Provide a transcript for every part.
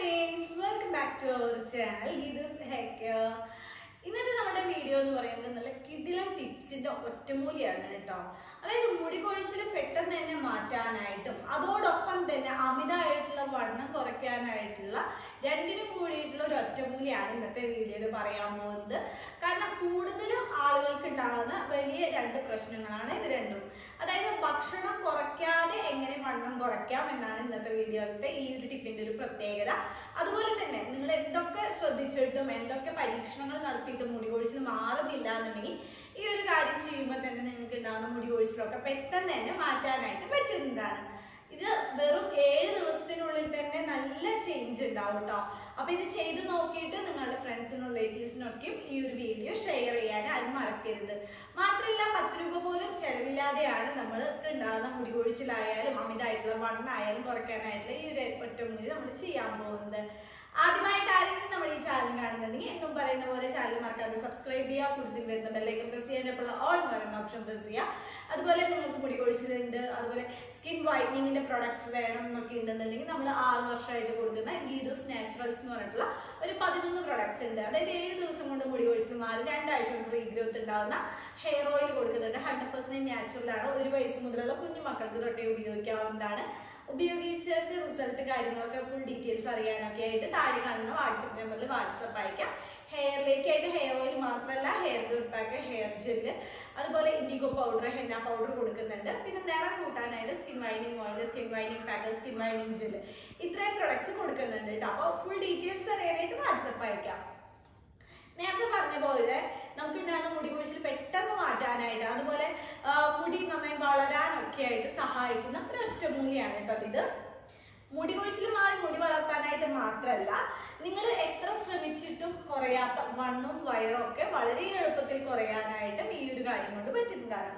Friends welcome back to our channel Geetha's heck. ഇന്നത്തെ നമ്മുടെ video എന്ന് പറയുന്നത് നല്ല കിടിലം ടിപ്സിന്റെ ഒറ്റമൂലിയാണ് കേട്ടോ. അതായത് മുടികൊഴിച്ചിൽ പെട്ടെന്ന് തന്നെ മാറ്റാനായിട്ടും അതോടൊപ്പം തന്നെ അമിതമായിട്ടുള്ള വണ്ണം കുറയ്ക്കാനായിട്ടുള്ള രണ്ടിനും കൂടിയിട്ടുള്ള ഒരു ഒറ്റമൂലിയാണ് ഇന്നത്തെ വീഡിയോയിൽ പറയാൻ പോകുന്നത്. കാരണം കൂടുതലും ആളുകൾക്ക് ഉണ്ടാകുന്ന വലിയ രണ്ട് പ്രശ്നങ്ങളാണ് ഇത് രണ്ടും. അതായത് ഭക്ഷണം എങ്ങനെ വണ്ണം കുറയ്ക്കാം എന്നാണ് ഇന്നത്തെ വീഡിയോയിലത്തെ ഈ ഒരു ടിപ്പിന്റെ ഒരു പ്രത്യേകത. അതുപോലെ തന്നെ നിങ്ങൾ എന്തൊക്കെ ശ്രദ്ധിച്ചിട്ടും എന്തൊക്കെ പരീക്ഷണങ്ങൾ നടത്തിയിട്ടും മുടി കൊഴിച്ചിൽ മാറുന്നില്ല എന്നുണ്ടെങ്കിൽ ഈ ഒരു കാര്യം ചെയ്യുമ്പോൾ തന്നെ നിങ്ങൾക്ക് ഉണ്ടാകുന്ന മുടി കൊഴിച്ചിലൊക്കെ പെട്ടെന്ന് തന്നെ മാറ്റാനായിട്ട് പറ്റുന്നതാണ്. ഇത് വെറും ഏഴ് ദിവസത്തിനുള്ളിൽ തന്നെ നല്ല ചേഞ്ച് ഉണ്ടാവും കേട്ടോ അപ്പൊ ഇത് ചെയ്ത് നോക്കിയിട്ട് നിങ്ങളുടെ ഫ്രണ്ട്സിനും റിലേറ്റീവ്സിനും ഒക്കെയും ഈ ഒരു വീഡിയോ ഷെയർ ചെയ്യാൻ ആരും മറക്കരുത്. മാത്രമല്ല രൂപ ചെലവില്ലാതെയാണ് നമ്മൾ ഉണ്ടാകുന്ന മുടി കൊഴിച്ചിലായാലും അമിതമായിട്ടുള്ള വണ്ണായാലും കുറയ്ക്കാനായിട്ടുള്ള ഈ ഒരു ഒറ്റമുടി നമ്മൾ ചെയ്യാൻ പോകുന്നത്. ആദ്യമായിട്ട് ആരെങ്കിലും നമ്മൾ ഈ ചാനൽ കാണുന്നുണ്ടെങ്കിൽ എന്നും പറയുന്ന പോലെ ചാനൽ മറക്കാതെ സബ്സ്ക്രൈബ് ചെയ്യുക കൂടുതൽ വരുന്ന ബെല്ലൈക്കൻ പ്രസ് പറയുന്ന ഓപ്ഷൻ പ്രസ് ചെയ്യുക അതുപോലെ നിങ്ങൾക്ക് മുടി കൊഴിച്ചിലുണ്ട് അതുപോലെ സ്കിൻ വൈറ്റനിങ്ങിന്റെ പ്രൊഡക്ട്സ് വേണം എന്നൊക്കെ ഉണ്ടെന്നുണ്ടെങ്കിൽ നമ്മൾ ആറ് വർഷമായിട്ട് കൊടുക്കുന്ന ഗീതോസ് നാച്ചുറൽസ് എന്ന് പറഞ്ഞിട്ടുള്ള ഒരു പതിനൊന്ന് പ്രൊഡക്ട്സ് ഉണ്ട്. അതായത് ഏഴ് ദിവസം കൊണ്ട് മുടി കൊഴിച്ചിൽ മാറി രണ്ടാഴ്ച കൊണ്ട് റീഗ്രോത്ത് ഉണ്ടാവുന്ന ഹെയർ ഓയിൽ കൊടുക്കുന്നുണ്ട്. ഹൺഡ്രഡ് പെർസെന്റ് നാച്ചുറൽ ആണ്. ഒരു വയസ്സ് മുതലുള്ള കുഞ്ഞു മക്കൾക്ക് തൊട്ടേ ഉപയോഗിക്കാവുന്നതാണ്. ഉപയോഗിച്ചതിന്റെ റിസൾട്ട് കാര്യങ്ങളൊക്കെ ഫുൾ ഡീറ്റെയിൽസ് അറിയാനൊക്കെ ആയിട്ട് താഴെ കാണുന്ന വാട്സപ്പ് നമ്പറിൽ വാട്സപ്പ് അയക്കാം. ഹെയറിലേക്കായിട്ട് ഹെയർ ഓയിൽ മാത്രമല്ല hair group pack hair gel അതുപോലെ ഇൻഡിഗോ പൗഡർ ഹെന്ന പൗഡർ കൊടുക്കുന്നുണ്ട്. പിന്നെ നിറം കൂട്ടാനായിട്ട് skin വൈനിങ് oil skin വൈനിങ് pack skin വൈനിങ് gel ഇത്രയും പ്രൊഡക്ട്സ് കൊടുക്കുന്നുണ്ട് കേട്ടോ അപ്പോൾ ഫുൾ ഡീറ്റെയിൽസ് അറിയാനായിട്ട് വാട്സപ്പ് അയക്കാം. നേരത്തെ പറഞ്ഞ പോലെ നമുക്ക് ഉണ്ടാകുന്ന മുടി കൊഴിച്ചിൽ പെട്ടെന്ന് മാറ്റാനായിട്ട് അതുപോലെ ആ, മുടി നന്നായി വളരാനൊക്കെ ആയിട്ട് സഹായിക്കുന്ന ഒരു ഒറ്റമൂലിയാണ് കേട്ടോ ഇത് മുടി കൊഴിച്ചിൽ മാറി മുടി വളർത്താനായിട്ട് മാത്രമല്ല നിങ്ങൾ എത്ര ശ്രമിച്ചിട്ടും കുറയാത്ത വണ്ണും വയറും ഒക്കെ വളരെ എളുപ്പത്തിൽ കുറയാനായിട്ടും ഈ ഒരു കാര്യം കൊണ്ട് പറ്റുന്നതാണ്.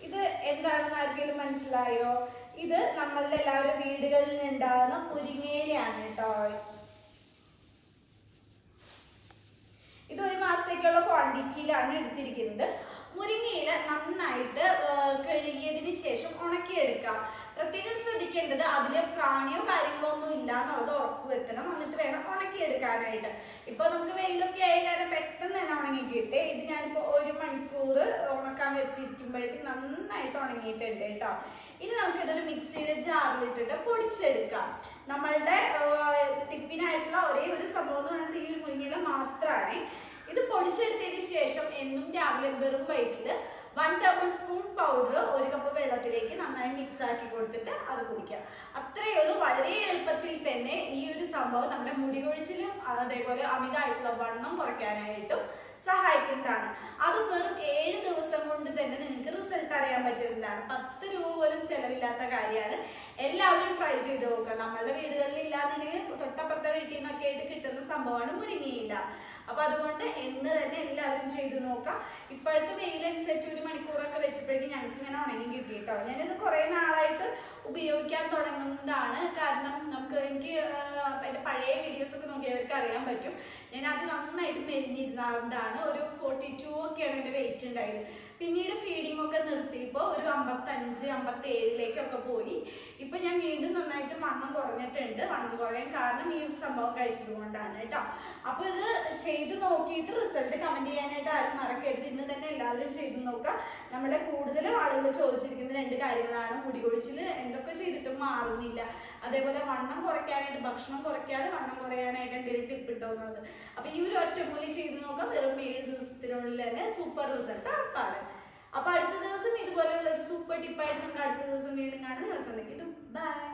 ഇത് എന്താണെന്ന് ആർക്കെങ്കിലും മനസ്സിലായോ? ഇത് നമ്മളുടെ എല്ലാവരും വീടുകളിൽ ഉണ്ടാകുന്ന മുരിങ്ങേലയാണ് കേട്ടോ. ഇത് ഒരു മാസത്തേക്കുള്ള ക്വാണ്ടിറ്റിയിലാണ് എടുത്തിരിക്കുന്നത് മുരിങ്ങയില നന്നായിട്ട് ആ, കഴുകിയതിന് ശേഷം ഉണക്കിയെടുക്കാം. പ്രത്യേകം ശ്രദ്ധിക്കേണ്ടത് അതിൽ പ്രാണിയോ കാര്യങ്ങളോ ഒന്നും ഇല്ല എന്നുള്ളത് ഉറപ്പ് വരുത്തണം. എന്നിട്ട് വേണം ഉണക്കിയെടുക്കാനായിട്ട്. ഇപ്പൊ നമുക്ക് വെയിലൊക്കെ ആയി കാരണം പെട്ടെന്ന് തന്നെ ഉണങ്ങി ഇത് ഞാനിപ്പോ ഒരു മണിക്കൂർ ഉണക്കാൻ വെച്ചിരിക്കുമ്പോഴേക്കും നന്നായിട്ട് ഉണങ്ങിയിട്ടുണ്ട് കേട്ടോ. ഇനി നമുക്ക് ഇതൊരു മിക്സിയുടെ ജാറിലിട്ടിട്ട് പൊടിച്ചെടുക്കാം. നമ്മളുടെ ടിപ്പിനായിട്ടുള്ള ഒരേ ഒരു സംഭവം എന്ന് പറയുന്നത് ഈ ഒരു മുരിങ്ങയില മാത്രമാണ് ഇത് പൊടിച്ചെടുത്തതിന് ശേഷം രാവിലെ വെറും വയറ്റിൽ വൺ ടേബിൾ സ്പൂൺ പൗഡർ ഒരു കപ്പ് വെള്ളത്തിലേക്ക് നന്നായി മിക്സ് ആക്കി കൊടുത്തിട്ട് അത് കുടിക്കാം അത്രയേ ഉള്ളൂ. വളരെ എളുപ്പത്തിൽ തന്നെ ഈ ഒരു സംഭവം നമ്മുടെ മുടി കൊഴിച്ചിലും അതേപോലെ അമിതമായിട്ടുള്ള വണ്ണം കുറയ്ക്കാനായിട്ടും സഹായിക്കുന്നതാണ്. അത് വെറും ഏഴ് ദിവസം കൊണ്ട് തന്നെ നിങ്ങൾക്ക് റിസൾട്ട് അറിയാൻ പറ്റുന്നതാണ്. പത്ത് രൂപ പോലും ചെലവില്ലാത്ത കാര്യമാണ്. എല്ലാവരും ട്രൈ ചെയ്ത് നോക്കുക. നമ്മളുടെ വീടുകളിൽ ഇല്ലാന്നുണ്ടെങ്കിൽ തൊട്ടപ്പുറത്തെ വീട്ടിൽ നിന്നൊക്കെ ആയിട്ട് കിട്ടുന്ന സംഭവമാണ് മുരിങ്ങയില്ല അപ്പൊ അതുകൊണ്ട് എന്ന് തന്നെ എല്ലാവരും ചെയ്തു നോക്കാം. ഇപ്പോഴത്തെ വെയിലനുസരിച്ച് ഒരു മണിക്കൂറൊക്കെ വെച്ചപ്പോഴേക്കും ഞങ്ങൾക്ക് ഇങ്ങനെ ഉണങ്ങി കിട്ടി കേട്ടോ ഞാനിത് കുറെ നാളായിട്ട് ഉപയോഗിക്കാൻ തുടങ്ങുന്നതാണ്. കാരണം നമുക്ക് എനിക്ക് എന്റെ പഴയ വീഡിയോസ് ഒക്കെ നോക്കിയവർക്ക് അറിയാൻ പറ്റും. ഞാൻ അത് നന്നായിട്ട് മെലിഞ്ഞിരുന്നതാണ് ഒരു ഫോർട്ടി ടു ഒക്കെയാണ് എന്റെ വെയിറ്റ് ഉണ്ടായത്. പിന്നീട് ഫീഡിംഗ് ഒക്കെ നിർത്തിയപ്പോൾ ഒരു അമ്പത്തഞ്ച് അമ്പത്തി ഏഴിലേക്കൊക്കെ പോയി. ഇപ്പൊ ഞാൻ വണ്ണം കുറഞ്ഞിട്ടുണ്ട്. വണ്ണം കുറയാൻ കാരണം ഈ സംഭവം കഴിച്ചത് കൊണ്ടാണ് കേട്ടോ. അപ്പൊ ഇത് ചെയ്ത് നോക്കിയിട്ട് റിസൾട്ട് കമന്റ് ചെയ്യാനായിട്ട് ആരും മറക്കരുത്. ഇന്ന് തന്നെ എല്ലാവരും ചെയ്ത് നോക്കാം. നമ്മളെ കൂടുതലും ആളുകൾ ചോദിച്ചിരിക്കുന്ന രണ്ട് കാര്യങ്ങളാണ്. മുടികൊഴിച്ചിൽ എന്തൊക്കെ ചെയ്തിട്ടും മാറുന്നില്ല. അതേപോലെ വണ്ണം കുറയ്ക്കാനായിട്ട് ഭക്ഷണം കുറയ്ക്കാതെ വണ്ണം കുറയാനായിട്ട് എന്തെങ്കിലും ടിപ്പ് ഇട്ടോന്നത് അപ്പൊ ഈ ഒരു ഒറ്റമൂലി ചെയ്ത് നോക്കാം. വെറും ഏഴ് ദിവസത്തിനുള്ളിൽ തന്നെ സൂപ്പർ റിസൾട്ട് ഉറപ്പാണ്. അപ്പൊ അടുത്ത ദിവസം ഇതുപോലെയുള്ള ഒരു സൂപ്പർ ടിപ്പായിട്ട് നമുക്ക് അടുത്ത ദിവസം വീണ്ടും കാണാൻ ദിവസം ബൈ